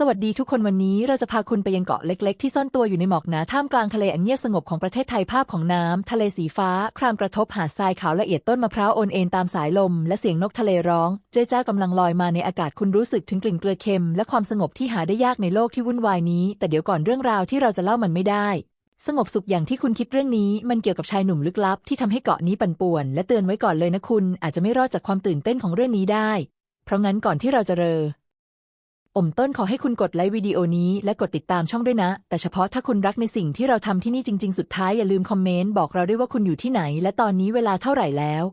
สวัสดีทุกคนวันนี้เราจะพาคุณไปยังเกาะเล็ก ๆ ที่ซ่อนตัวอยู่ในหมอกหนาท่ามกลางทะเลอันเงียบสงบของประเทศไทยภาพของน้ำทะเลสีฟ้า ครามกระทบหาดทรายขาวละเอียดต้นมะพร้าวโอนเอ็นตามสายลม และเสียงนกทะเลร้อง เจ้าจ้ากำลังลอยมาในอากาศคุณรู้สึกถึงกลิ่นเกลือเค็ม และความสงบที่หาได้ยากในโลกที่วุ่นวายนี้ แต่เดี๋ยวก่อนเรื่องราวที่เราจะเล่ามันไม่ได้ สงบสุขอย่างที่คุณคิดเรื่องนี้ มันเกี่ยวกับชายหนุ่มลึกลับที่ทำให้เกาะนี้ปั่นป่วน และเตือนไว้ก่อนเลยนะคุณ อาจจะไม่รอดจากความตื่นเต้นของเรื่องนี้ได้ เพราะงั้นก่อนที่เราจะเรอ อมต้นขอให้คุณกดไลค์วิดีโอนี้และกดติดตามช่องด้วยนะ แต่เฉพาะถ้าคุณรักในสิ่งที่เราทำที่นี่จริง ๆ สุดท้ายอย่าลืมคอมเมนต์บอกเราด้วยว่าคุณอยู่ที่ไหน และตอนนี้เวลาเท่าไหร่แล้ว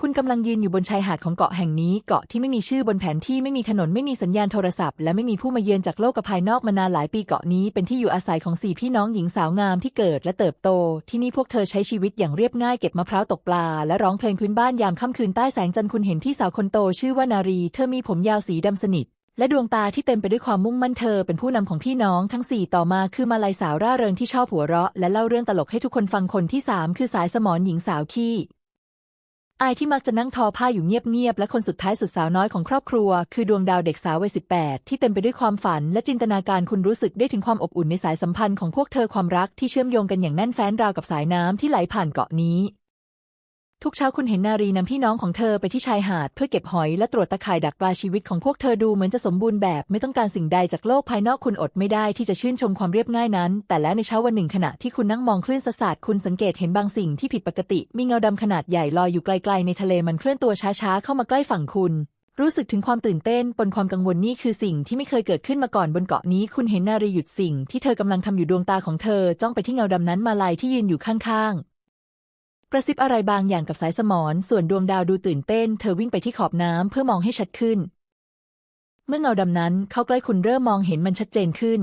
คุณกำลังยืนอยู่บนชายหาดของเกาะแห่งนี้ เกาะที่ไม่มีชื่อบนแผนที่ไม่มีถนนไม่มีสัญญาณโทรศัพท์ และไม่มีผู้มาเยือนจากโลกภายนอกมานานหลายปีเกาะนี้เป็นที่อยู่อาศัยของสี่พี่น้องหญิงสาวงามที่เกิดและเติบโต ที่นี่พวกเธอใช้ชีวิตอย่างเรียบง่ายเก็บมะพร้าวตกปลา และร้องเพลงพื้นบ้านยามค่ำคืนใต้แสงจันทร์คุณเห็นพี่สาวคนโตชื่อว่านารี เธอมีผมยาวสีดำสนิท และดวงตาที่เต็มไปด้วยความมุ่งมั่นเธอเป็นผู้นำของพี่น้องทั้งสี่ต่อมาคือมาลัยสาวร่าเริงที่ชอบหัวเราะ และเล่าเรื่องตลกให้ทุกคนฟังคนที่สามคือสายสมอนหญิงสาวขี้อายที่มักจะนั่งทอผ้าอยู่เงียบๆ และคนสุดท้ายสุดสาวน้อยของครอบครัว คือดวงดาวเด็กสาววัยสิบแปดที่เต็มไปด้วยความฝันและจินตนาการคุณรู้สึกได้ถึงความอบอุ่นในสายสัมพันธ์ของพวกเธอความรักที่เชื่อมโยงกันอย่างแน่นแฟ้นราวกับสายน้ำที่ไหลผ่านเกาะนี้ ทุกเช้าคุณเห็นนารีนำพี่น้องของเธอไปที่ชายหาด เพื่อเก็บหอยและตรวจตะข่ายดักปลาชีวิตของพวกเธอดูเหมือนจะสมบูรณ์แบบไม่ต้องการสิ่งใดจากโลกภายนอกคุณอดไม่ได้ที่จะชื่นชมความเรียบง่ายนั้น แต่แล้วในเช้าวันหนึ่งขณะที่คุณนั่งมองคลื่นสาดคุณสังเกตเห็นบางสิ่งที่ผิดปกติ มีเงาดำขนาดใหญ่ลอยอยู่ไกลๆในทะเลมันเคลื่อนตัวช้าๆเข้ามาใกล้ฝั่งคุณรู้สึกถึงความตื่นเต้นปนความกังวลนี่คือสิ่งที่ไม่เคยเกิดขึ้นมาก่อนบนเกาะนี้ คุณเห็นนารีหยุดสิ่งที่เธอกำลังทำอยู่ดวงตาของเธอ จ้องไปที่เงาดำนั้นมาลายที่ยืนอยู่ข้างๆ กระซิบอะไรบางอย่างกับสายสมอนส่วนดวงดาวดูตื่นเต้น เธอวิ่งไปที่ขอบน้ำเพื่อมองให้ชัดขึ้น เมื่อเงาดำนั้นเข้าใกล้คุณเริ่มมองเห็นมันชัดเจนขึ้น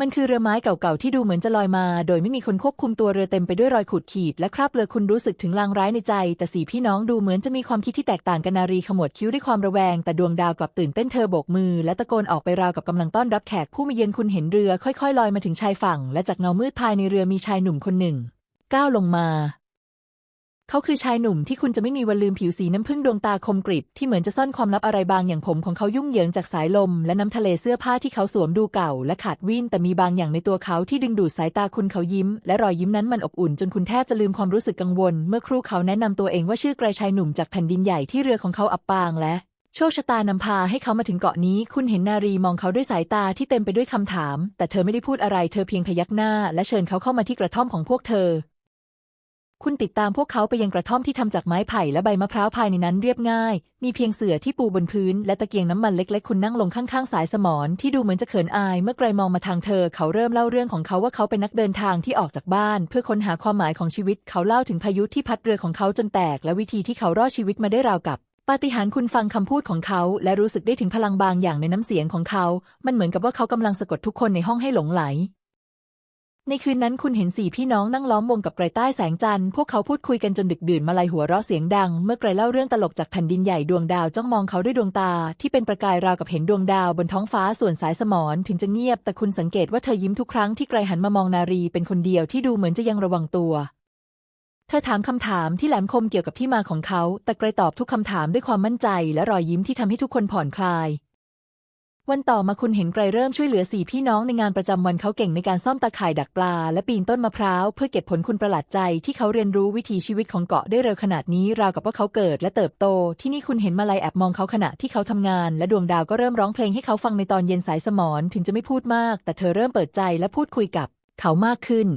มันคือเรือไม้เก่าๆที่ดูเหมือนจะลอยมา โดยไม่มีคนควบคุมตัวเรือเต็มไปด้วยรอยขูดขีดและคราบเลือดคุณรู้สึกถึงลางร้ายในใจ แต่สี่พี่น้องดูเหมือนจะมีความคิดที่แตกต่างกันนารีขมวดคิ้วด้วยความระแวง แต่ดวงดาวกลับตื่นเต้นเธอโบกมือ และตะโกนออกไปราวกับกำลังต้อนรับแขกผู้มาเยือนคุณเห็นเรือค่อยๆลอยมาถึงชายฝั่ง และจากเงามืดภายในเรือมีชายหนุ่มคนหนึ่ง ก้าวลงมา เขาคือชายหนุ่มที่คุณจะไม่มีวันลืมผิวสีน้ำผึ้งดวงตาคมกริบที่เหมือนจะซ่อนความลับอะไรบางอย่างผมของเขายุ่งเหยิงจากสายลม และน้ำทะเลเสื้อผ้าที่เขาสวมดูเก่า และขาดวิ่นแต่มีบางอย่างในตัวเขาที่ดึงดูดสายตาคุณเขายิ้ม และรอยยิ้มนั้นมันอบอุ่นจนคุณแทบจะลืมความรู้สึกกังวล เมื่อครู่เขาแนะนำตัวเองว่าชื่อไกรชายหนุ่มจากแผ่นดินใหญ่ที่เรือของเขาอับปางและโชคชะตานำพาให้เขามาถึงเกาะนี้ คุณเห็นนารีมองเขาด้วยสายตาที่เต็มไปด้วยคำถาม แต่เธอไม่ได้พูดอะไร เธอเพียงพยักหน้า และเชิญเขาเข้ามาที่กระท่อมของพวกเธอ คุณติดตามพวกเขาไปยังกระท่อมที่ทำจากไม้ไผ่และใบมะพร้าวภายในนั้นเรียบง่าย มีเพียงเสื่อที่ปูบนพื้น และตะเกียงน้ำมันเล็กๆ คุณนั่งลงข้างๆ สายสมอนที่ดูเหมือนจะเขินอาย เมื่อไกลมองมาทางเธอ เขาเริ่มเล่าเรื่องของเขาว่าเขาเป็นนักเดินทางที่ออกจากบ้าน เพื่อค้นหาความหมายของชีวิต เขาเล่าถึงพายุที่พัดเรือของเขาจนแตก และวิธีที่เขารอดชีวิตมาได้ราวกับปาฏิหาริย์คุณฟังคำพูดของเขาและรู้สึกได้ถึงพลังบางอย่างในน้ำเสียงของเขา มันเหมือนกับว่าเขากำลังสะกดทุกคนในห้องให้หลงไหล ในคืนนั้นคุณเห็นสี่พี่น้องนั่งล้อมวงกับไกรใต้แสงจันทร์ พวกเขาพูดคุยกันจนดึกดื่นมาลายหัวเราะเสียงดัง เมื่อไกรเล่าเรื่องตลกจากแผ่นดินใหญ่ดวงดาวจ้องมองเขาด้วยดวงตา ที่เป็นประกายราวกับเห็นดวงดาวบนท้องฟ้าส่วนสายสมอนถึงจะเงียบ แต่คุณสังเกตว่าเธอยิ้มทุกครั้งที่ไกรหันมามองนารีเป็นคนเดียวที่ดูเหมือนจะยังระวังตัว เธอถามคำถามที่แหลมคมเกี่ยวกับที่มาของเขา แต่ไกรตอบทุกคำถามด้วยความมั่นใจ และรอยยิ้มที่ทำให้ทุกคนผ่อนคลาย วันต่อมาคุณเห็นไกรเริ่มช่วยเหลือสี่พี่น้องในงานประจำวันเขาเก่งในการซ่อมตาข่ายดักปลา และปีนต้นมะพร้าวเพื่อเก็บผลคุณประหลาดใจที่เขาเรียนรู้วิถีชีวิตของเกาะได้เร็วขนาดนี้ราวกับว่าเขาเกิดและเติบโต ที่นี่คุณเห็นมาลายแอบมองเขาขณะที่เขาทำงาน และดวงดาวก็เริ่มร้องเพลงให้เขาฟังในตอนเย็นสายสมอนถึงจะไม่พูดมาก แต่เธอเริ่มเปิดใจและพูดคุยกับ เขามากขึ้น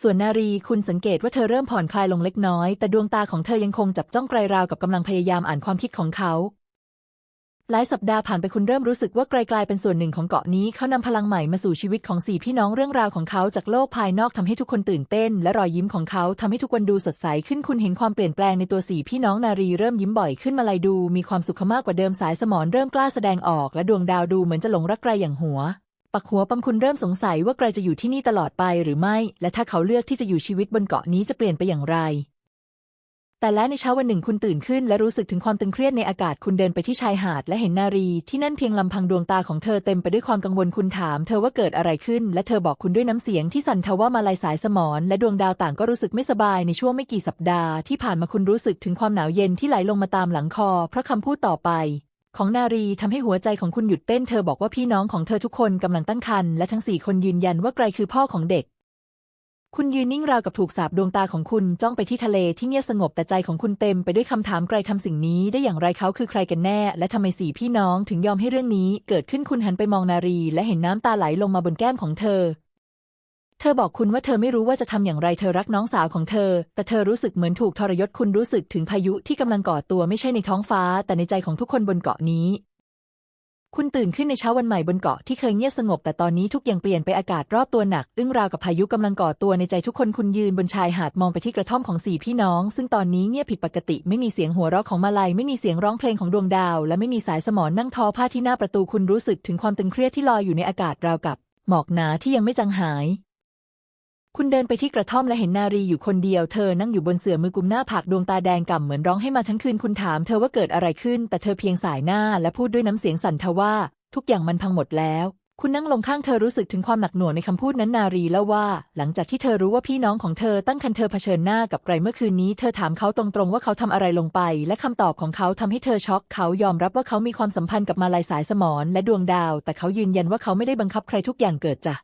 ส่วนนารีคุณสังเกตว่าเธอเริ่มผ่อนคลายลงเล็กน้อย แต่ดวงตาของเธอยังคงจับจ้องไกลราวกับกำลังพยายามอ่านความคิดของเขา หลายสัปดาห์ผ่านไปคุณเริ่มรู้สึกว่าไกลกลายเป็นส่วนหนึ่งของเกาะนี้เขานำพลังใหม่มาสู่ชีวิตของสี่พี่น้องเรื่องราวของเขาจากโลกภายนอกทำให้ทุกคนตื่นเต้น และรอยยิ้มของเขาทำให้ทุกวันดูสดใสขึ้นคุณเห็นความเปลี่ยนแปลงในตัวสี่พี่น้องนารีเริ่มยิ้มบ่อยขึ้นมาลายดู มีความสุขมากกว่าเดิมสายสมอนเริ่มกล้าแสดงออกและดวงดาวดูเหมือนจะหลงรักไกลอย่างหัวปักหัวปั๊มคุณเริ่มสงสัยว่าไกลจะอยู่ที่นี่ตลอดไปหรือไม่ และถ้าเขาเลือกที่จะอยู่ชีวิตบนเกาะนี้จะเปลี่ยนไปอย่างไร แต่แล้วในเช้าวันหนึ่งคุณตื่นขึ้น และรู้สึกถึงความตึงเครียดในอากาศคุณเดินไปที่ชายหาด และเห็นนารี ที่นั่นเพียงลำพังดวงตาของเธอเต็มไปด้วยความกังวลคุณถาม เธอว่าเกิดอะไรขึ้น และเธอบอกคุณด้วยน้ำเสียงที่สั่นทว่ามาลายสายสมอนและดวงดาวต่างก็รู้สึกไม่สบายในช่วงไม่กี่สัปดาห์ที่ผ่านมาคุณรู้สึกถึงความหนาวเย็นที่ไหลลงมาตามหลังคอ เพราะคำพูดต่อไปของนารีทำให้หัวใจของคุณหยุดเต้น เธอบอกว่าพี่น้องของเธอทุกคนกำลังตั้งครรภ์และทั้งสี่คนยืนยันว่าไกรคือพ่อของเด็ก คุณยืนนิ่งราวกับถูกสาบดวงตาของคุณจ้องไปที่ทะเลที่เงียบสงบแต่ใจของคุณเต็มไปด้วยคำถามไกรทำสิ่งนี้ได้อย่างไรเขาคือใครกันแน่ และทำไมสี่พี่น้องถึงยอมให้เรื่องนี้ เกิดขึ้นคุณหันไปมองนารี และเห็นน้ำตาไหลลงมาบนแก้มของเธอ เธอบอกคุณว่าเธอไม่รู้ว่าจะทำอย่างไรเธอรักน้องสาวของเธอ แต่เธอรู้สึกเหมือนถูกทรยศคุณรู้สึกถึงพายุที่กำลังก่อตัวไม่ใช่ในท้องฟ้า แต่ในใจของทุกคนบนเกาะนี้ คุณตื่นขึ้นในเช้าวันใหม่บนเกาะที่เคยเงียบสงบแต่ตอนนี้ทุกอย่างเปลี่ยนไปอากาศรอบตัวหนัก อึ้งราวกับพายุกำลังก่อตัวในใจทุกคนคุณยืนบนชายหาดมองไปที่กระท่อมของสี่พี่น้อง ซึ่งตอนนี้เงียบผิดปกติไม่มีเสียงหัวเราะของมาลัยไม่มีเสียงร้องเพลงของดวงดาว และไม่มีสายสมอนนั่งทอผ้าที่หน้าประตูคุณรู้สึกถึงความตึงเครียดที่ลอยอยู่ในอากาศราวกับหมอกหนาที่ยังไม่จางหาย คุณเดินไปที่กระท่อมและเห็นนารีอยู่คนเดียว เธอนั่งอยู่บนเสื่อมือกุมหน้าผากดวงตาแดงก่ำเหมือนร้องให้มาทั้งคืนคุณถามเธอว่าเกิดอะไรขึ้น แต่เธอเพียงสายหน้าและพูดด้วยน้ำเสียงสั่นทว่า ทุกอย่างมันพังหมดแล้ว คุณนั่งลงข้างเธอรู้สึกถึงความหนักหน่วงในคำพูดนั้นนารีเล่าว่า หลังจากที่เธอรู้ว่าพี่น้องของเธอตั้งคันเธอเผชิญหน้ากับไกรเมื่อคืนนี้ เธอถามเขาตรงๆว่าเขาทำอะไรลงไป และคำตอบของเขาทำให้เธอช็อก เขายอมรับว่าเขามีความสัมพันธ์กับมาลายสายสมอนและดวงดาว แต่เขายืนยันว่าเขาไม่ได้บังคับใครทุกอย่างเกิดจาก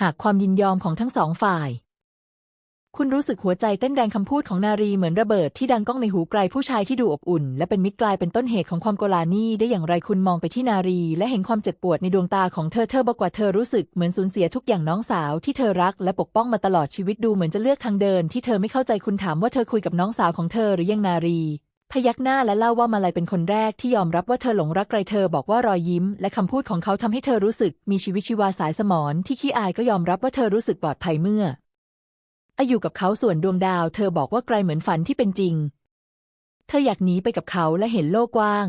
หากความยินยอมของทั้งสองฝ่าย คุณรู้สึกหัวใจเต้นแรงคำพูดของนารีเหมือนระเบิดที่ดังก้องในหูไกลผู้ชายที่ดูอบอุ่น และเป็นมิตรกลายเป็นต้นเหตุของความโกลานี่ได้อย่างไรคุณมองไปที่นารี และเห็นความเจ็บปวดในดวงตาของเธอเธอบอกว่าเธอรู้สึกเหมือนสูญเสียทุกอย่างน้องสาวที่เธอรักและปกป้องมาตลอดชีวิตดูเหมือนจะเลือกทางเดิน ที่เธอไม่เข้าใจคุณถามว่าเธอคุยกับน้องสาวของเธอหรือยังนารี พยักหน้าและเล่าว่ามาลัยเป็นคนแรกที่ยอมรับว่าเธอหลงรักไกรเธอบอกว่ารอยยิ้ม และคำพูดของเขาทำให้เธอรู้สึกมีชีวิตชีวาสายสมอนที่ขี้อายก็ยอมรับว่าเธอรู้สึกปลอดภัยเมื่ออาอยู่กับเขาส่วนดวงดาว เธอบอกว่าไกลเหมือนฝันที่เป็นจริง เธออยากหนีไปกับเขาและเห็นโลกกว้าง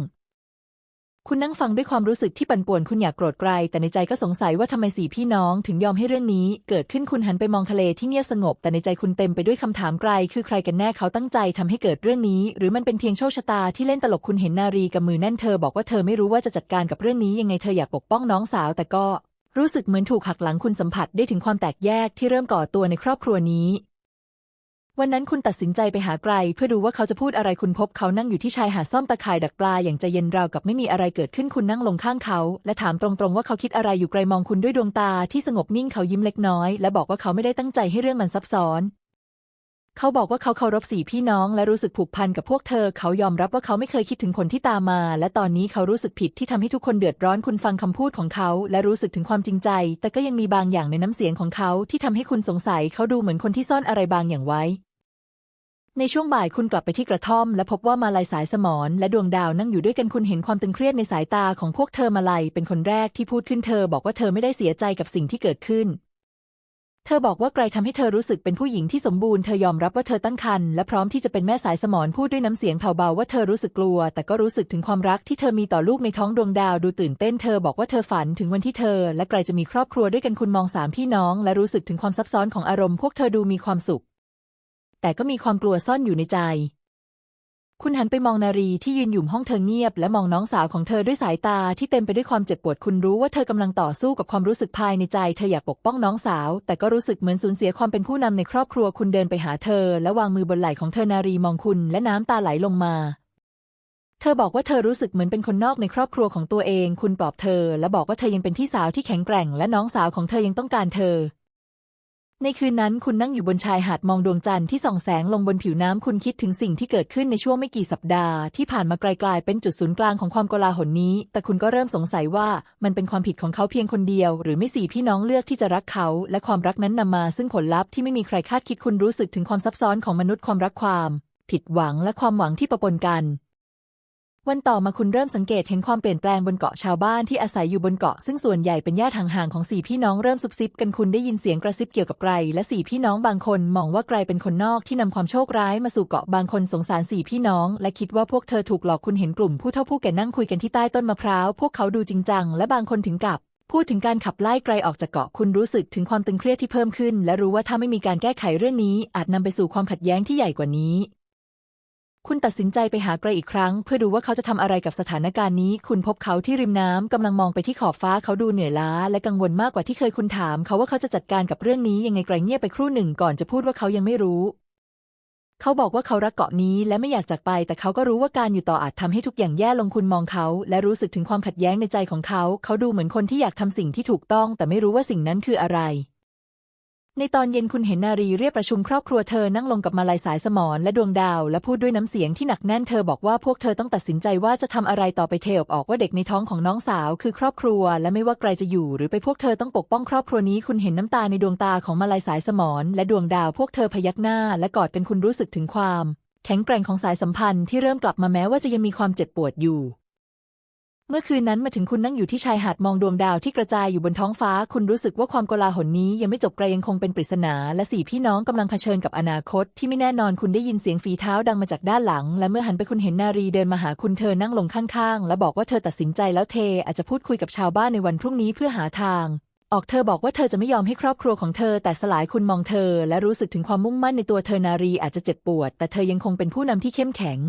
คุณนั่งฟังด้วยความรู้สึกที่ปั่นป่วนคุณอยากโกรธไกลแต่ในใจก็สงสัยว่าทำไมสี่พี่น้องถึงยอมให้เรื่องนี้ เกิดขึ้นคุณหันไปมองทะเลที่เงียบสงบ แต่ในใจคุณเต็มไปด้วยคำถามไกล คือใครกันแน่เขาตั้งใจทำให้เกิดเรื่องนี้ หรือมันเป็นเพียงโชคชะตาที่เล่นตลกคุณเห็นนารีกับมือแน่นเธอบอกว่าเธอไม่รู้ว่าจะจัดการกับเรื่องนี้ยังไงเธออยากปกป้องน้องสาวแต่ก็รู้สึกเหมือนถูกหักหลังคุณสัมผัสได้ถึงความแตกแยกที่เริ่มก่อตัวในครอบครัวนี้ วันนั้นคุณตัดสินใจไปหาไกล เพื่อดูว่าเขาจะพูดอะไรคุณพบเขานั่งอยู่ที่ชายหาดซ่อมตะข่ายดักปลาอย่างใจเย็นราวกับไม่มีอะไรเกิดขึ้นคุณนั่งลงข้างเขา และถามตรงๆว่าเขาคิดอะไรอยู่ไกลมองคุณด้วยดวงตาที่สงบนิ่งเขายิ้มเล็กน้อย และบอกว่าเขาไม่ได้ตั้งใจให้เรื่องมันซับซ้อน เขาบอกว่าเขาเคารพสี่พี่น้อง และรู้สึกผูกพันกับพวกเธอ เขายอมรับว่าเขาไม่เคยคิดถึงผลที่ตามมา และตอนนี้เขารู้สึกผิดที่ทำให้ทุกคนเดือดร้อนคุณฟังคำพูดของเขา และรู้สึกถึงความจริงใจ แต่ก็ยังมีบางอย่างในน้ำเสียงของเขาที่ทำให้คุณสงสัย เขาดูเหมือนคนที่ซ่อนอะไรบางอย่างไว้ ในช่วงบ่ายคุณกลับไปที่กระท่อม และพบว่ามาลายสายสมอนและดวงดาวนั่งอยู่ด้วยกันคุณเห็นความตึงเครียดในสายตาของพวกเธอมาลายเป็นคนแรกที่พูดขึ้นเธอบอกว่าเธอไม่ได้เสียใจกับสิ่งที่เกิดขึ้น เธอบอกว่าไกลทำให้เธอรู้สึกเป็นผู้หญิงที่สมบูรณ์เธอยอมรับว่าเธอตั้งครรภ์และพร้อมที่จะเป็นแม่สายสมอนพูดด้วยน้ำเสียงแผ่วเบาว่าเธอรู้สึกกลัว แต่ก็รู้สึกถึงความรักที่เธอมีต่อลูกในท้องดวงดาวดูตื่นเต้นเธอบอกว่าเธอฝันถึงวันที่เธอ และไกลจะมีครอบครัวด้วยกันคุณมองสามพี่น้อง และรู้สึกถึงความซับซ้อนของอารมณ์พวกเธอดูมีความสุข แต่ก็มีความกลัวซ่อนอยู่ในใจ คุณหันไปมองนารีที่ยืนอยู่ห้องเธอเงียบ และมองน้องสาวของเธอด้วยสายตาที่เต็มไปด้วยความเจ็บปวดคุณรู้ว่าเธอกำลังต่อสู้กับความรู้สึกภายในใจ เธออยากปกป้องน้องสาว แต่ก็รู้สึกเหมือนสูญเสียความเป็นผู้นำในครอบครัวคุณเดินไปหาเธอ และวางมือบนไหล่ของเธอนารีมองคุณและน้ำตาไหลลงมาเธอบอกว่าเธอรู้สึกเหมือนเป็นคนนอกในครอบครัวของตัวเอง คุณปลอบเธอ และบอกว่าเธอยังเป็นพี่สาวที่แข็งแกร่ง และน้องสาวของเธอยังต้องการเธอ ในคืนนั้นคุณนั่งอยู่บนชายหาดมองดวงจันทร์ที่ส่องแสงลงบนผิวน้ำคุณคิดถึงสิ่งที่เกิดขึ้นในช่วงไม่กี่สัปดาห์ที่ผ่านมาไกลๆเป็นจุดศูนย์กลางของความโกลาหลนี้ แต่คุณก็เริ่มสงสัยว่ามันเป็นความผิดของเขาเพียงคนเดียว หรือไม่สี่พี่น้องเลือกที่จะรักเขา และความรักนั้นนำมาซึ่งผลลัพธ์ที่ไม่มีใครคาดคิดคุณรู้สึกถึงความซับซ้อนของมนุษย์ความรักความ ผิดหวังและความหวังที่ปะปนกัน วันต่อมาคุณเริ่มสังเกตเห็นความเปลี่ยนแปลงบนเกาะชาวบ้านที่อาศัยอยู่บนเกาะซึ่งส่วนใหญ่เป็นญาติห่างๆของสี่พี่น้องเริ่มซุบซิบกันคุณได้ยินเสียงกระซิบเกี่ยวกับไกรและสี่พี่น้องบางคนมองว่าไกรเป็นคนนอกที่นำความโชคร้ายมาสู่เกาะบางคนสงสารสี่พี่น้อง และคิดว่าพวกเธอถูกหลอกคุณเห็นกลุ่มผู้เฒ่าผู้แก่นั่งคุยกันที่ใต้ต้นมะพร้าวพวกเขาดูจริงจังและบางคนถึงกับพูดถึงการขับไล่ไกลออกจากเกาะคุณรู้สึกถึงความตึงเครียดที่เพิ่มขึ้น และรู้ว่าถ้าไม่มีการแก้ไขเรื่องนี้ อาจนำไปสู่ความขัดแย้งที่ใหญ่กว่านี้ คุณตัดสินใจไปหาไกรอีกครั้ง เพื่อดูว่าเขาจะทำอะไรกับสถานการณ์นี้ คุณพบเขาที่ริมน้ำกำลังมองไปที่ขอบฟ้าเขาดูเหนื่อยล้า และกังวลมากกว่าที่เคยคุณถาม เขาว่าเขาจะจัดการกับเรื่องนี้ยังไงไกรเงียบไปครู่หนึ่งก่อนจะพูดว่าเขายังไม่รู้ เขาบอกว่าเขารักเกาะนี้และไม่อยากจากไป แต่เขาก็รู้ว่าการอยู่ต่ออาจทำให้ทุกอย่างแย่ลงคุณมองเขา และรู้สึกถึงความขัดแย้งในใจของเขา เขาดูเหมือนคนที่อยากทำสิ่งที่ถูกต้อง แต่ไม่รู้ว่าสิ่งนั้นคืออะไร ในตอนเย็นคุณเห็นนารีเรียกประชุมครอบครัวเธอนั่งลงกับมาลายสายสมรและดวงดาว และพูดด้วยน้ำเสียงที่หนักแน่นเธอบอกว่าพวกเธอต้องตัดสินใจว่าจะทำอะไรต่อไปเทอบออกว่าเด็กในท้องของน้องสาวคือครอบครัว และไม่ว่าใครจะอยู่ หรือไปพวกเธอต้องปกป้องครอบครัวนี้ คุณเห็นน้ำตาในดวงตาของมาลายสายสมรและดวงดาว พวกเธอพยักหน้า และกอดกันคุณรู้สึกถึงความ แข็งแกร่งของสายสัมพันธ์ที่เริ่มกลับมาแม้ว่าจะยังมีความเจ็บปวดอยู่ เมื่อคืนนั้นมาถึงคุณนั่งอยู่ที่ชายหาดมองดวงดาวที่กระจายอยู่บนท้องฟ้า คุณรู้สึกว่าความโกลาหลนี้ยังไม่จบไกลยังคงเป็นปริศนา และสี่พี่น้องกำลังเผชิญกับอนาคต ที่ไม่แน่นอนคุณได้ยินเสียงฝีเท้าดังมาจากด้านหลัง และเมื่อหันไปคุณเห็นนารีเดินมาหาคุณเธอนั่งลงข้างๆ และบอกว่าเธอตัดสินใจแล้วเทอาจจะพูดคุยกับชาวบ้านในวันพรุ่งนี้เพื่อหาทางออกเธอบอกว่าเธอจะไม่ยอมให้ครอบครัวของเธอ แต่สลายคุณมองเธอ และรู้สึกถึงความมุ่งมั่นในตัวเธอนารีอาจจะเจ็บปวด แต่เธอยังคงเป็นผู้นำที่เข้มแข็ง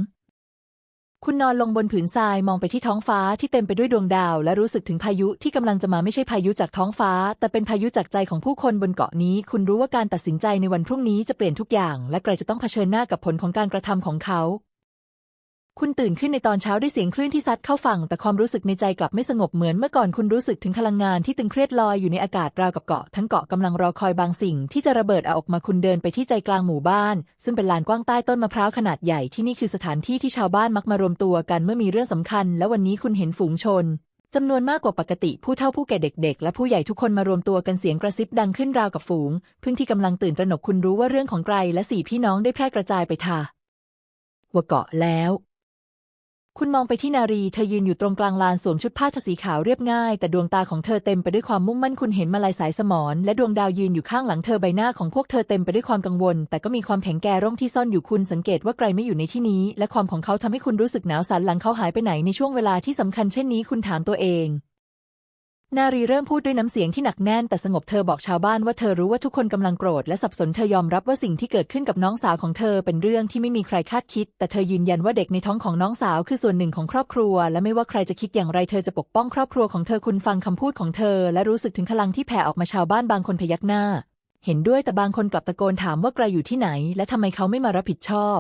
คุณนอนลงบนผืนทรายมองไปที่ท้องฟ้าที่เต็มไปด้วยดวงดาว และรู้สึกถึงพายุที่กำลังจะมาไม่ใช่พายุจากท้องฟ้า แต่เป็นพายุจากใจของผู้คนบนเกาะนี้ คุณรู้ว่าการตัดสินใจในวันพรุ่งนี้จะเปลี่ยนทุกอย่าง และไกลจะต้องเผชิญหน้ากับผลของการกระทำของเขา คุณตื่นขึ้นในตอนเช้าด้วยเสียงคลื่นที่ซัดเข้าฝั่ง แต่ความรู้สึกในใจกลับไม่สงบเหมือนเมื่อก่อนคุณรู้สึกถึงพลังงานที่ตึงเครียดลอยอยู่ในอากาศราวกับเกาะทั้งเกาะกำลังรอคอยบางสิ่งที่จะระเบิดเอาออกมาคุณเดินไปที่ใจกลางหมู่บ้าน ซึ่งเป็นลานกว้างใต้ต้นมะพร้าวขนาดใหญ่ที่นี่คือสถานที่ที่ชาวบ้านมักมารวมตัวกันเมื่อมีเรื่องสำคัญ และวันนี้คุณเห็นฝูงชนจำนวนมากกว่าปกติผู้เฒ่าผู้แก่เด็ก ๆ และผู้ใหญ่ทุกคนมารวมตัวกันเสียงกระซิบดังขึ้นราวกับฝูง พึ่งที่กำลังตื่นตระหนกคุณรู้ว่าเรื่องของไกรและสี่พี่น้องได้แพร่กระจายไปทาหัวเกาะแล้ว คุณมองไปที่นารี เธอยืนอยู่ตรงกลางลานสวมชุดผ้าทสีขาวเรียบง่าย แต่ดวงตาของเธอเต็มไปด้วยความมุ่งมั่นคุณเห็นมาลายสายสมอนและดวงดาวยืนอยู่ข้างหลังเธอใบหน้าของพวกเธอเต็มไปด้วยความกังวล แต่ก็มีความแข็งแกร่งที่ซ่อนอยู่คุณสังเกตว่าไกลไม่อยู่ในที่นี้ และความของเขาทำให้คุณรู้สึกหนาวสั่นหลังเขาหายไปไหนในช่วงเวลาที่สำคัญเช่นนี้คุณถามตัวเอง นารีเริ่มพูดด้วยน้ำเสียงที่หนักแน่นแต่สงบเธอบอกชาวบ้านว่าเธอรู้ว่าทุกคนกำลังโกรธและสับสนเธอยอมรับว่าสิ่งที่เกิดขึ้นกับน้องสาวของเธอเป็นเรื่องที่ไม่มีใครคาดคิด แต่เธอยืนยันว่าเด็กในท้องของน้องสาวคือส่วนหนึ่งของครอบครัว และไม่ว่าใครจะคิดอย่างไรเธอจะปกป้องครอบครัวของเธอคุณฟังคำพูดของเธอ และรู้สึกถึงพลังที่แผ่ออกมาชาวบ้านบางคนพยักหน้า เห็นด้วยแต่บางคนกลับตะโกนถามว่าไกลอยู่ที่ไหน และทำไมเขาไม่มารับผิดชอบ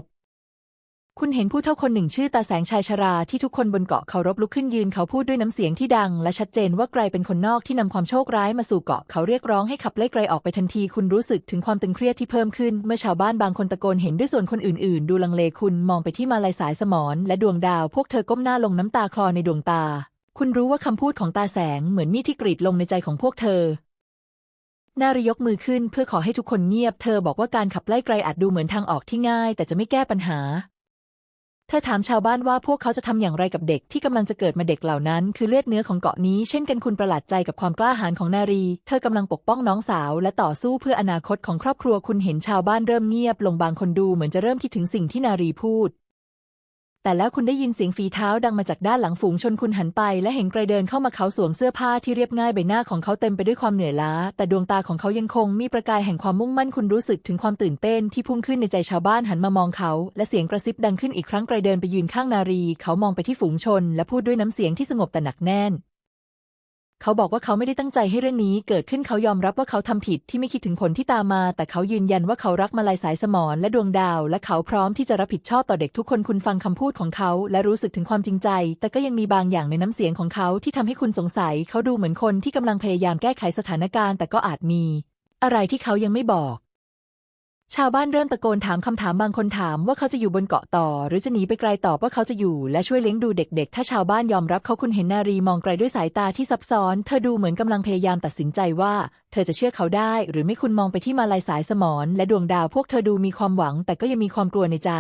คุณเห็นผู้เฒ่าคนหนึ่งชื่อตาแสงชายชราที่ทุกคนบนเกาะเคารพลุกขึ้นยืนเขาพูดด้วยน้ำเสียงที่ดัง และชัดเจนว่าไกลเป็นคนนอกที่นำความโชคร้ายมาสู่เกาะเขาเรียกร้องให้ขับไล่ไกลออกไปทันทีคุณรู้สึกถึงความตึงเครียดที่เพิ่มขึ้น เมื่อชาวบ้านบางคนตะโกนเห็นด้วยส่วนคนอื่นๆ ดูลังเลคุณมองไปที่มาลายสายสมรและดวงดาวพวกเธอก้มหน้าลงน้ำตาคลอในดวงตา คุณรู้ว่าคำพูดของตาแสงเหมือนมีดที่กรีดลงในใจของพวกเธอนารียกมือขึ้นเพื่อขอให้ทุกคนเงียบ เธอบอกว่าการขับไล่ไกลอาจดูเหมือนทางออกที่ง่าย แต่จะไม่แก้ปัญหา ธอถามชาวบ้านว่าพวกเขาจะทำอย่างไรกับเด็กที่กำลังจะเกิดมาเด็กเหล่านั้น คือเลือดเนื้อของเกาะนี้เช่นกันคุณประหลาดใจกับความกล้าหาญของนารี เธอกำลังปกป้องน้องสาว และต่อสู้เพื่ออนาคตของครอบครัวคุณเห็นชาวบ้านเริ่มเงียบลงบางคนดูเหมือนจะเริ่มคิดถึงสิ่งที่นารีพูด แต่แล้วคุณได้ยินเสียงฝีเท้าดังมาจากด้านหลังฝูงชนคุณหันไป และเห็นไกรเดินเข้ามาเขาสวมเสื้อผ้าที่เรียบง่ายใบหน้าของเขาเต็มไปด้วยความเหนื่อยล้า แต่ดวงตาของเขายังคงมีประกายแห่งความมุ่งมั่นคุณรู้สึกถึงความตื่นเต้นที่พุ่งขึ้นในใจชาวบ้านหันมามองเขา และเสียงกระซิบดังขึ้นอีกครั้งไกรเดินไปยืนข้างนารี เขามองไปที่ฝูงชน และพูดด้วยน้ำเสียงที่สงบแต่หนักแน่น เขาบอกว่าเขาไม่ได้ตั้งใจให้เรื่องนี้เกิดขึ้นเขายอมรับว่าเขาทำผิดที่ไม่คิดถึงผลที่ตามมา แต่เขายืนยันว่าเขารักมาลายสายสมอนและดวงดาว และเขาพร้อมที่จะรับผิดชอบต่อเด็กทุกคนคุณฟังคำพูดของเขา และรู้สึกถึงความจริงใจ แต่ก็ยังมีบางอย่างในน้ำเสียงของเขาที่ทำให้คุณสงสัย เขาดูเหมือนคนที่กำลังพยายามแก้ไขสถานการณ์ แต่ก็อาจมี อะไรที่เขายังไม่บอก ชาวบ้านเริ่มตะโกนถามคำถามบางคนถามว่าเขาจะอยู่บนเกาะต่อ หรือจะหนีไปไกลตอบว่าเขาจะอยู่และช่วยเลี้ยงดูเด็กๆ ถ้าชาวบ้านยอมรับเขาคุณเห็นนารีมองไกลด้วยสายตาที่ซับซ้อน เธอดูเหมือนกำลังพยายามตัดสินใจว่า เธอจะเชื่อเขาได้ หรือไม่คุณมองไปที่มาลายสายสมอนและดวงดาวพวกเธอดูมีความหวัง แต่ก็ยังมีความกลัวในใจ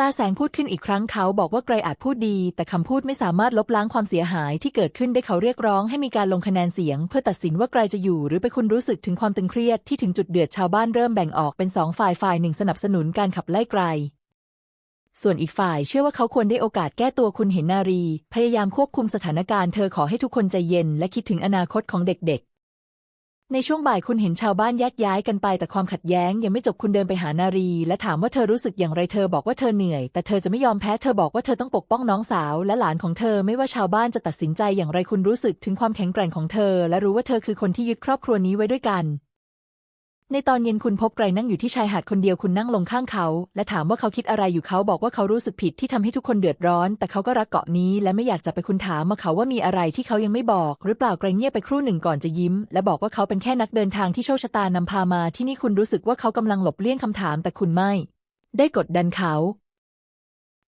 ตาแสงพูดขึ้นอีกครั้งเขาบอกว่าไกรอาจพูดดี แต่คำพูดไม่สามารถลบล้างความเสียหายที่เกิดขึ้นได้เขาเรียกร้องให้มีการลงคะแนนเสียง เพื่อตัดสินว่าไกรจะอยู่หรือไปคุณรู้สึกถึงความตึงเครียดที่ถึงจุดเดือดชาวบ้านเริ่มแบ่งออกเป็นสองฝ่ายฝ่ายหนึ่งสนับสนุนการขับไล่ไกรส่วนอีกฝ่ายเชื่อว่าเขาควรได้โอกาสแก้ตัวคุณเห็นนารี พยายามควบคุมสถานการณ์เธอขอให้ทุกคนใจเย็นและคิดถึงอนาคตของเด็กๆ ในช่วงบ่ายคุณเห็นชาวบ้านแยกย้ายกันไปแต่ความขัดแย้งยังไม่จบคุณเดินไปหานารี และถามว่าเธอรู้สึกอย่างไรเธอบอกว่าเธอเหนื่อย แต่เธอจะไม่ยอมแพ้เธอบอกว่าเธอต้องปกป้องน้องสาวและหลานของเธอไม่ว่าชาวบ้านจะตัดสินใจอย่างไรคุณรู้สึกถึงความแข็งแกร่งของเธอ และรู้ว่าเธอคือคนที่ยึดครอบครัวนี้ไว้ด้วยกัน ในตอนเย็นคุณพบไกรนั่งอยู่ที่ชายหาดคนเดียวคุณนั่งลงข้างเขา และถามว่าเขาคิดอะไรอยู่เขาบอกว่าเขารู้สึกผิดที่ทำให้ทุกคนเดือดร้อน แต่เขาก็รักเกาะนี้ และไม่อยากจะไปคุณถามมาเขาว่ามีอะไรที่เขายังไม่บอก หรือเปล่าไกรเงียบไปครู่หนึ่งก่อนจะยิ้ม และบอกว่าเขาเป็นแค่นักเดินทางที่โชคชะตานำพามาที่นี่คุณรู้สึกว่าเขากำลังหลบเลี่ยงคำถามแต่คุณไม่ ได้กดดันเขา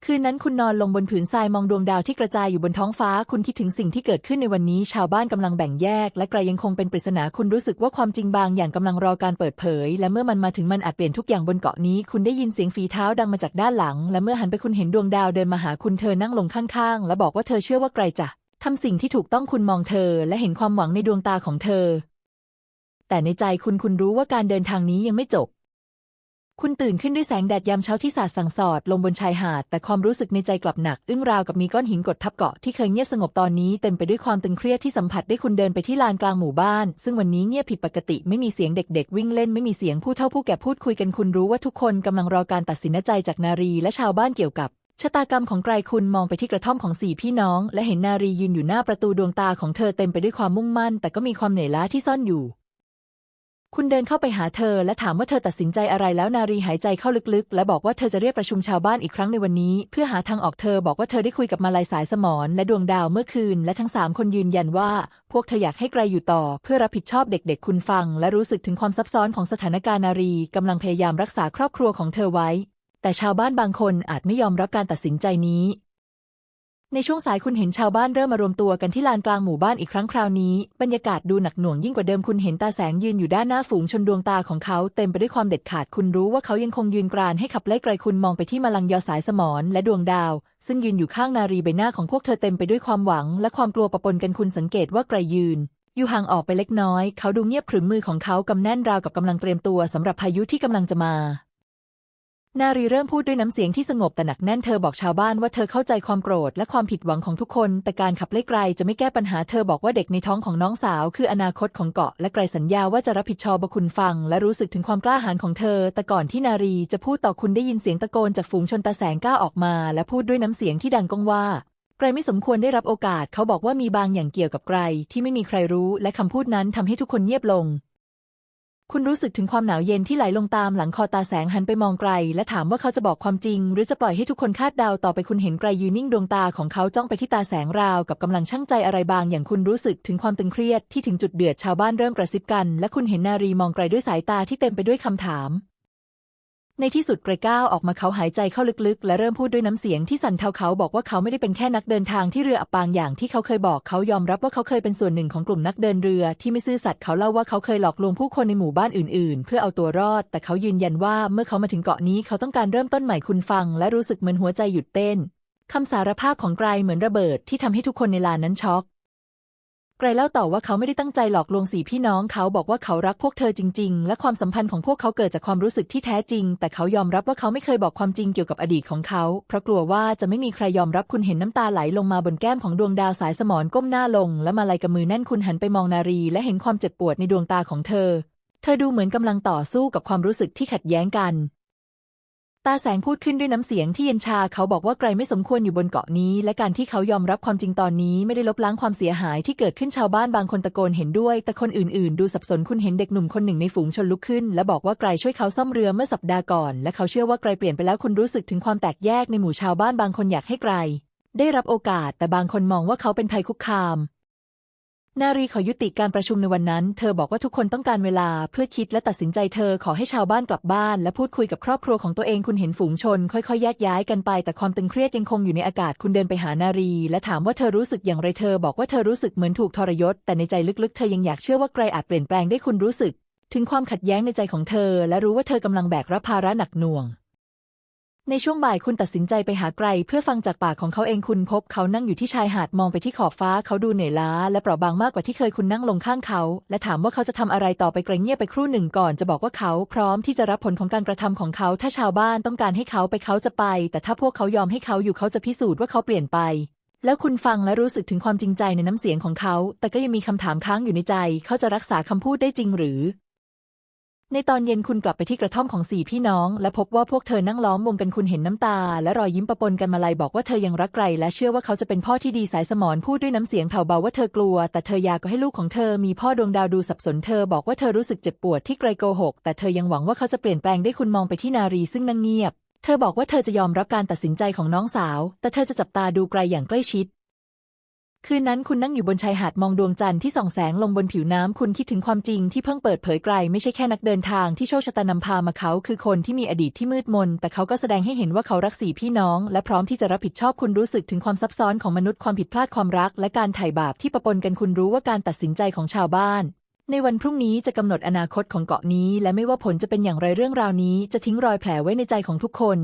คืนนั้นคุณนอนลงบนผืนทรายมองดวงดาวที่กระจายอยู่บนท้องฟ้า คุณคิดถึงสิ่งที่เกิดขึ้นในวันนี้ ชาวบ้านกำลังแบ่งแยก และไกลยังคงเป็นปริศนาคุณรู้สึกว่าความจริงบางอย่างกำลังรอการเปิดเผย และเมื่อมันมาถึงมันอาจเปลี่ยนทุกอย่างบนเกาะนี้ คุณได้ยินเสียงฝีเท้าดังมาจากด้านหลัง และเมื่อหันไปคุณเห็นดวงดาวเดินมาหาคุณเธอนั่งลงข้างๆ และบอกว่าเธอเชื่อว่าไกลจะทำสิ่งที่ถูกต้องคุณมองเธอ และเห็นความหวังในดวงตาของเธอ แต่ในใจคุณคุณรู้ว่าการเดินทางนี้ยังไม่จบ คุณตื่นขึ้นด้วยแสงแดดยามเช้าที่สาดสังสอดลงบนชายหาด แต่ความรู้สึกในใจกลับหนัก อึ้งราวกับมีก้อนหินกดทับเกาะที่เคยเงียบสงบตอนนี้เต็มไปด้วยความตึงเครียดที่สัมผัสได้คุณเดินไปที่ลานกลางหมู่บ้าน ซึ่งวันนี้เงียบผิดปกติไม่มีเสียงเด็กๆ วิ่งเล่นไม่มีเสียงผู้เฒ่าผู้แก่พูดคุยกันคุณรู้ว่าทุกคนกำลังรอการตัดสินใจจากนารีและชาวบ้านเกี่ยวกับชะตากรรมของไกรคุณมองไปที่กระท่อมของสี่พี่น้อง และเห็นนารียืนอยู่หน้าประตูดวงตาของเธอเต็มไปด้วยความมุ่งมั่น แต่ก็มีความเหนื่อยล้าที่ซ่อนอยู่ คุณเดินเข้าไปหาเธอและถามว่าเธอตัดสินใจอะไรแล้วนารีหายใจเข้าลึกๆ และบอกว่าเธอจะเรียกประชุมชาวบ้านอีกครั้งในวันนี้ เพื่อหาทางออกเธอบอกว่าเธอได้คุยกับมาลายสายสมรและดวงดาวเมื่อคืน และทั้งสามคนยืนยันว่า พวกเธออยากให้ไกลอยู่ต่อ เพื่อรับผิดชอบเด็กๆ คุณฟัง และรู้สึกถึงความซับซ้อนของสถานการณ์นารีกำลังพยายามรักษาครอบครัวของเธอไว้ แต่ชาวบ้านบางคนอาจไม่ยอมรับการตัดสินใจนี้ ในช่วงสายคุณเห็นชาวบ้านเริ่มมารวมตัวกันที่ลานกลางหมู่บ้านอีกครั้งคราวนี้ บรรยากาศดูหนักหน่วงยิ่งกว่าเดิมคุณเห็นตาแสงยืนอยู่ด้านหน้าฝูงชนดวงตาของเขาเต็มไปด้วยความเด็ดขาดคุณรู้ว่าเขายังคงยืนกรานให้ขับไล่ไกลคุณมองไปที่มลังยอสายสมรและดวงดาว ซึ่งยืนอยู่ข้างนารีใบหน้าของพวกเธอเต็มไปด้วยความหวัง และความกลัวปะปนกันคุณสังเกตว่าไกลยืนอยู่ห่างออกไปเล็กน้อย เขาดูเงียบขรึมมือของเขากำแน่นราวกับกำลังเตรียมตัวสำหรับพายุที่กำลังจะมา นารีเริ่มพูดด้วยน้ำเสียงที่สงบแต่หนักแน่นเธอบอกชาวบ้านว่าเธอเข้าใจความโกรธและความผิดหวังของทุกคน แต่การขับไล่ไกลจะไม่แก้ปัญหาเธอบอกว่าเด็กในท้องของน้องสาว คืออนาคตของเกาะและไกลสัญญาว่าจะรับผิดชอบบุคุณฟัง และรู้สึกถึงความกล้าหาญของเธอ แต่ก่อนที่นารีจะพูดต่อคุณได้ยินเสียงตะโกนจากฝูงชนตาแสงก้าออกมา และพูดด้วยน้ำเสียงที่ดังก้องว่าไกรไม่สมควรได้รับโอกาสเขาบอกว่ามีบางอย่างเกี่ยวกับไกรที่ไม่มีใครรู้ และคำพูดนั้นทำให้ทุกคนเงียบลง คุณรู้สึกถึงความหนาวเย็นที่ไหลลงตามหลังคอตาแสงหันไปมองไกล และถามว่าเขาจะบอกความจริง หรือจะปล่อยให้ทุกคนคาดเดาต่อไปคุณเห็นไกลยืนนิ่งดวงตาของเขาจ้องไปที่ตาแสงราวกับกำลังชั่งใจอะไรบาง อย่างคุณรู้สึกถึงความตึงเครียดที่ถึงจุดเดือดชาวบ้านเริ่มกระซิบกัน และคุณเห็นนารีมองไกลด้วยสายตาที่เต็มไปด้วยคำถาม ในที่สุดไกรก้าวออกมาเขาหายใจเข้าลึกๆ และเริ่มพูดด้วยน้ำเสียงที่สั่นเทาเขาบอกว่าเขาไม่ได้เป็นแค่นักเดินทางที่เรืออับปางอย่างที่เขาเคยบอกเขายอมรับว่าเขาเคยเป็นส่วนหนึ่งของกลุ่มนักเดินเรือที่ไม่ซื่อสัตย์เขาเล่าว่าเขาเคยหลอกลวงผู้คนในหมู่บ้านอื่นๆ เพื่อเอาตัวรอด แต่เขายืนยันว่าเมื่อเขามาถึงเกาะนี้เขาต้องการเริ่มต้นใหม่คุณฟัง และรู้สึกเหมือนหัวใจหยุดเต้นคำสารภาพของไกรเหมือนระเบิดที่ทำให้ทุกคนในลานนั้นช็อก ไกรเล่าต่อว่าเขาไม่ได้ตั้งใจหลอกลวงสี่พี่น้องเขาบอกว่าเขารักพวกเธอจริง ๆ และความสัมพันธ์ของพวกเขาเกิดจากความรู้สึกที่แท้จริง แต่เขายอมรับว่าเขาไม่เคยบอกความจริงเกี่ยวกับอดีตของเขา เพราะกลัวว่าจะไม่มีใครยอมรับคุณเห็นน้ำตาไหลลงมาบนแก้มของดวงดาวสายสมรก้มหน้าลง และมาลัยกับมือแน่นคุณหันไปมองนารี และเห็นความเจ็บปวดในดวงตาของเธอ เธอดูเหมือนกำลังต่อสู้กับความรู้สึกที่ขัดแย้งกัน ตาแสงพูดขึ้นด้วยน้ำเสียงที่เย็นชาเขาบอกว่าไกรไม่สมควรอยู่บนเกาะนี้ และการที่เขายอมรับความจริงตอนนี้ไม่ได้ลบล้างความเสียหายที่เกิดขึ้นชาวบ้านบางคนตะโกนเห็นด้วย แต่คนอื่นๆ ดูสับสนคุณเห็นเด็กหนุ่มคนหนึ่งในฝูงชนลุกขึ้น และบอกว่าไกรช่วยเขาซ่อมเรือเมื่อสัปดาห์ก่อน และเขาเชื่อว่าไกรเปลี่ยนไปแล้วคุณรู้สึกถึงความแตกแยกในหมู่ชาวบ้านบางคนอยากให้ไกรได้รับโอกาส แต่บางคนมองว่าเขาเป็นภัยคุกคาม นารีขอยุติการประชุมในวันนั้น เธอบอกว่าทุกคนต้องการเวลาเพื่อคิดและตัดสินใจเธอขอให้ชาวบ้านกลับบ้าน และพูดคุยกับครอบครัวของตัวเองคุณเห็นฝูงชน ค่อยๆแยกย้ายกันไป แต่ความตึงเครียดยังคงอยู่ในอากาศคุณเดินไปหานารี และถามว่าเธอรู้สึกอย่างไรเธอบอกว่าเธอรู้สึกเหมือนถูกทรยศ แต่ในใจลึกๆเธอยังอยากเชื่อว่าไกลอาจเปลี่ยนแปลงได้คุณรู้สึก ถึงความขัดแย้งในใจของเธอ และรู้ว่าเธอกำลังแบกรับภาระหนักหน่วง ในช่วงบ่ายคุณตัดสินใจไปหาไกรเพื่อฟังจากปากของเขาเองคุณพบเขานั่งอยู่ที่ชายหาดมองไปที่ขอบฟ้าเขาดูเหนื่อยล้า และเปราะบางมากกว่าที่เคยคุณนั่งลงข้างเขา และถามว่าเขาจะทำอะไรต่อไปไกรเงียบไปครู่หนึ่งก่อนจะบอกว่าเขาพร้อมที่จะรับผลของการกระทำของเขา ถ้าชาวบ้านต้องการให้เขาไปเขาจะไป แต่ถ้าพวกเขายอมให้เขาอยู่เขาจะพิสูจน์ว่าเขาเปลี่ยนไป แล้วคุณฟังและรู้สึกถึงความจริงใจในน้ำเสียงของเขา แต่ก็ยังมีคำถามค้างอยู่ในใจ เขาจะรักษาคำพูดได้จริงหรือ ในตอนเย็นคุณกลับไปที่กระท่อมของสี่พี่น้อง และพบว่าพวกเธอนั่งล้อมวงกันคุณเห็นน้ำตา และรอยยิ้มประปนกันมาลัยบอกว่าเธอยังรักไกรและเชื่อว่าเขาจะเป็นพ่อที่ดีสายสมรพูดด้วยน้ำเสียงแผ่วเบาว่าเธอกลัว แต่เธออยากให้ลูกของเธอมีพ่อดวงดาวดูสับสนเธอบอกว่าเธอรู้สึกเจ็บปวดที่ไกรโกหก แต่เธอยังหวังว่าเขาจะเปลี่ยนแปลงได้คุณมองไปที่นารีซึ่งนั่งเงียบ เธอบอกว่าเธอจะยอมรับการตัดสินใจของน้องสาว แต่เธอจะจับตาดูไกรอย่างใกล้ชิด คืนนั้นคุณนั่งอยู่บนชายหาดมองดวงจันทร์ที่ส่องแสงลงบนผิวน้ำคุณคิดถึงความจริงที่เพิ่งเปิดเผยไกลไม่ใช่แค่นักเดินทางที่โชคชะตานำพามาเขาคือคนที่มีอดีตที่มืดมน แต่เขาก็แสดงให้เห็นว่าเขารักสี่พี่น้อง และพร้อมที่จะรับผิดชอบคุณรู้สึกถึงความซับซ้อนของมนุษย์ความผิดพลาดความรัก และการไถ่บาปที่ปะปนกันคุณรู้ว่าการตัดสินใจของชาวบ้าน ในวันพรุ่งนี้จะกำหนดอนาคตของเกาะนี้ และไม่ว่าผลจะเป็นอย่างไรเรื่องราวนี้ จะทิ้งรอยแผลไว้ในใจของทุกคน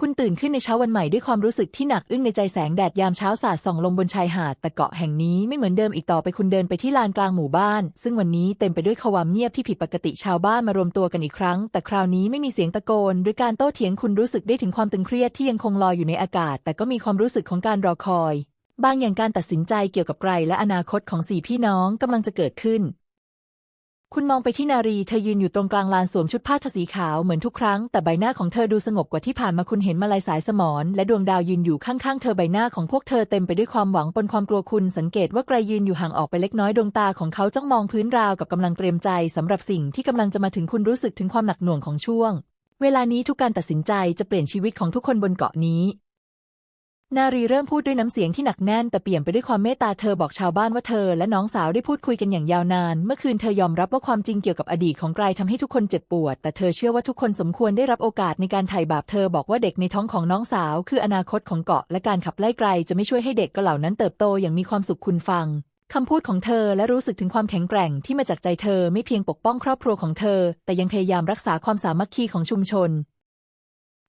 คุณตื่นขึ้นในเช้าวันใหม่ด้วยความรู้สึกที่หนักอึ้งในใจแสงแดดยามเช้าสาดส่องลงบนชายหาด แต่เกาะแห่งนี้ไม่เหมือนเดิมอีกต่อไปคุณเดินไปที่ลานกลางหมู่บ้าน ซึ่งวันนี้เต็มไปด้วยความเงียบที่ผิดปกติชาวบ้านมารวมตัวกันอีกครั้ง แต่คราวนี้ไม่มีเสียงตะโกน หรือการโต้เถียงคุณรู้สึกได้ถึงความตึงเครียดที่ยังคงลอยอยู่ในอากาศ แต่ก็มีความรู้สึกของการรอคอยบางอย่างการตัดสินใจเกี่ยวกับไกรและอนาคตของสี่พี่น้องกำลังจะเกิดขึ้น คุณมองไปที่นารีเธอยืนอยู่ตรงกลางลานสวมชุดผ้าทสีขาวเหมือนทุกครั้ง แต่ใบหน้าของเธอดูสงบกว่าที่ผ่านมาคุณเห็นมาลายสายสมรและดวงดาวยืนอยู่ข้างๆ เธอใบหน้าของพวกเธอเต็มไปด้วยความหวังปนความกลัวคุณสังเกตว่าไกรยืนอยู่ห่างออกไปเล็กน้อยดวงตาของเขาจ้องมองพื้นราวกับกำลังเตรียมใจสำหรับสิ่งที่กำลังจะมาถึงคุณรู้สึกถึงความหนักหน่วงของช่วง เวลานี้ทุกการตัดสินใจจะเปลี่ยนชีวิตของทุกคนบนเกาะนี้ นารีเริ่มพูดด้วยน้ำเสียงที่หนักแน่นแต่เปี่ยมไปด้วยความเมตตาเธอบอกชาวบ้านว่าเธอและน้องสาวได้พูดคุยกันอย่างยาวนาน เมื่อคืนเธอยอมรับว่าความจริงเกี่ยวกับอดีตของไกรทำให้ทุกคนเจ็บปวด แต่เธอเชื่อว่าทุกคนสมควรได้รับโอกาสในการไถ่บาปเธอบอกว่าเด็กในท้องของน้องสาว คืออนาคตของเกาะและการขับไล่ไกรจะไม่ช่วยให้เด็กก็เหล่านั้นเติบโตอย่างมีความสุขคุณฟังคำพูดของเธอและรู้สึกถึงความแข็งแกร่งที่มาจากใจเธอไม่เพียงปกป้องครอบครัวของเธอ แต่ยังพยายามรักษาความสามัคคีของชุมชน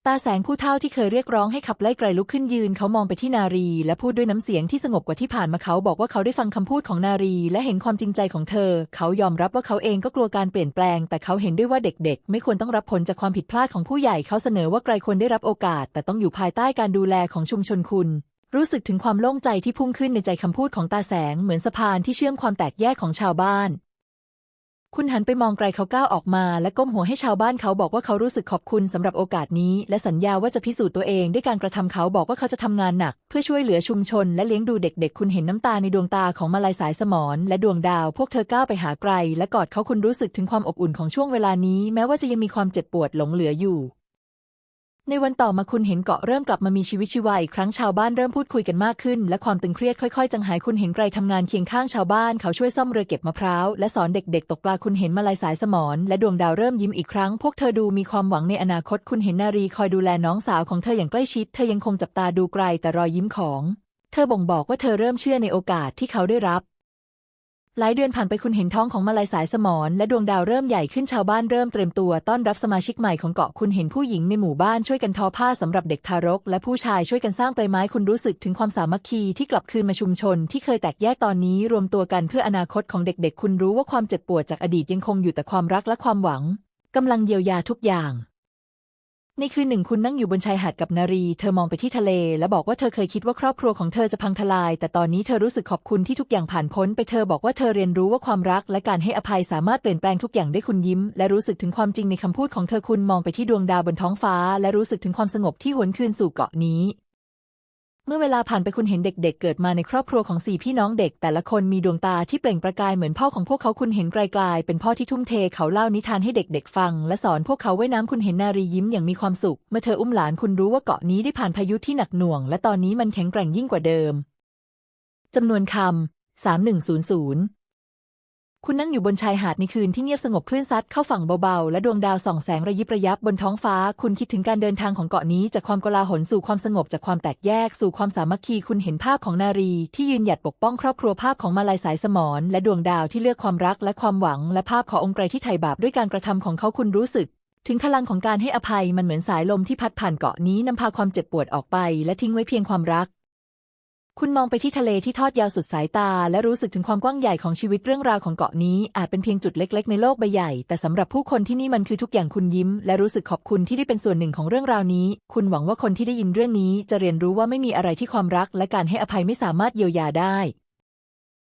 ตาแสงผู้เฒ่าที่เคยเรียกร้องให้ขับไล่ไกลลุกขึ้นยืนเขามองไปที่นารี และพูดด้วยน้ำเสียงที่สงบกว่าที่ผ่านมาเขาบอกว่าเขาได้ฟังคำพูดของนารี และเห็นความจริงใจของเธอ เขายอมรับว่าเขาเองก็กลัวการเปลี่ยนแปลง แต่เขาเห็นด้วยว่าเด็กๆ ไม่ควรต้องรับผลจากความผิดพลาดของผู้ใหญ่เขาเสนอว่าไกลควรได้รับโอกาส แต่ต้องอยู่ภายใต้การดูแลของชุมชนคุณ รู้สึกถึงความโล่งใจที่พุ่งขึ้นในใจคำพูดของตาแสงเหมือนสะพานที่เชื่อมความแตกแยกของชาวบ้าน คุณหันไปมองไกลเขาก้าวออกมา และก้มหัวให้ชาวบ้านเขาบอกว่าเขารู้สึกขอบคุณสำหรับโอกาสนี้ และสัญญาว่าจะพิสูจน์ตัวเองด้วยการกระทำเขาบอกว่าเขาจะทำงานหนัก เพื่อช่วยเหลือชุมชน และเลี้ยงดูเด็กๆ คุณเห็นน้ำตาในดวงตาของมาลายสายสมอนและดวงดาว พวกเธอก้าวไปหาไกล และกอดเขาคุณรู้สึกถึงความอบอุ่นของช่วงเวลานี้ แม้ว่าจะยังมีความเจ็บปวดหลงเหลืออยู่ ในวันต่อมาคุณเห็นเกาะเริ่มกลับมามีชีวิตชีวาอีกครั้งชาวบ้านเริ่มพูดคุยกันมากขึ้น และความตึงเครียดค่อยๆ จางหายคุณเห็นไกรทำงานเคียงข้างชาวบ้านเขาช่วยซ่อมเรือเก็บมะพร้าวและสอนเด็กๆ ตกปลาคุณเห็นมาลายสายสมรและดวงดาวเริ่มยิ้มอีกครั้ง พวกเธอดูมีความหวังในอนาคตคุณเห็นนารีคอยดูแลน้องสาวของเธออย่างใกล้ชิด เธอยังคงจับตาดูไกลแต่รอยยิ้มของ เธอบ่งบอกว่าเธอเริ่มเชื่อในโอกาสที่เขาได้รับ หลายเดือนผ่านไปคุณเห็นท้องของมาลายสายสมรและดวงดาวเริ่มใหญ่ขึ้นชาวบ้านเริ่มเตรียมตัวต้อนรับสมาชิกใหม่ของเกาะคุณเห็นผู้หญิงในหมู่บ้านช่วยกันทอผ้าสำหรับเด็กทารก และผู้ชายช่วยกันสร้างใบไม้คุณรู้สึกถึงความสามัคคีที่กลับคืนมาชุมชน ที่เคยแตกแยกตอนนี้รวมตัวกันเพื่ออนาคตของเด็กๆ คุณรู้ว่าความเจ็บปวดจากอดีตยังคงอยู่แต่ความรักและความหวังกำลังเยียวยาทุกอย่าง ในคืนหนึ่งคุณนั่งอยู่บนชายหาดกับนารี เธอมองไปที่ทะเล และบอกว่าเธอเคยคิดว่าครอบครัวของเธอจะพังทลาย แต่ตอนนี้เธอรู้สึกขอบคุณที่ทุกอย่างผ่านพ้นไป เธอบอกว่าเธอเรียนรู้ว่าความรักและการให้อภัยสามารถเปลี่ยนแปลงทุกอย่างได้คุณยิ้ม และรู้สึกถึงความจริงในคำพูดของเธอคุณมองไปที่ดวงดาวบนท้องฟ้า และรู้สึกถึงความสงบที่หวนคืนสู่เกาะนี้ เมื่อเวลาผ่านไปคุณเห็นเด็กๆ เกิดมาในครอบครัวของสี่พี่น้องเด็ก แต่ละคนมีดวงตาที่เปล่งประกายเหมือนพ่อของพวกเขาคุณเห็นไกลๆเป็นพ่อที่ทุ่มเทเขาเล่านิทานให้เด็กๆ ฟัง และสอนพวกเขาว่ายน้ำคุณเห็นนารียิ้มอย่างมีความสุข เมื่อเธออุ้มหลานคุณรู้ว่าเกาะนี้ได้ผ่านพายุที่หนักหน่วง และตอนนี้มันแข็งแกร่งยิ่งกว่าเดิมจำนวนคำสามหนึ่งศูนย์ศูนย์ คุณนั่งอยู่บนชายหาดในคืนที่เงียบสงบคลื่นซัดเข้าฝั่งเบาๆ และดวงดาวส่องแสงระยิบระยับบนท้องฟ้า คุณคิดถึงการเดินทางของเกาะนี้จากความกลาหลสู่ความสงบจากความแตกแยก สู่ความสามัคคีคุณเห็นภาพของนารี ที่ยืนหยัดปกป้องครอบครัวภาพของมาลายสายสมรและดวงดาวที่เลือกความรักและความหวัง และภาพขององค์ไกรที่ไถ่บาปด้วยการกระทำของเขาคุณรู้สึกถึงพลังของการให้อภัยมันเหมือนสายลมที่พัดผ่านเกาะนี้นำพาความเจ็บปวดออกไป และทิ้งไว้เพียงความรัก คุณมองไปที่ทะเลที่ทอดยาวสุดสายตา และรู้สึกถึงความกว้างใหญ่ของชีวิตเรื่องราวของเกาะนี้อาจเป็นเพียงจุดเล็ก ๆ ในโลกใบใหญ่ แต่สำหรับผู้คนที่นี่มันคือทุกอย่างคุณยิ้ม และรู้สึกขอบคุณที่ได้เป็นส่วนหนึ่งของเรื่องราวนี้ คุณหวังว่าคนที่ได้ยินเรื่องนี้ จะเรียนรู้ว่าไม่มีอะไรที่ความรัก และการให้อภัยไม่สามารถเยียวยาได้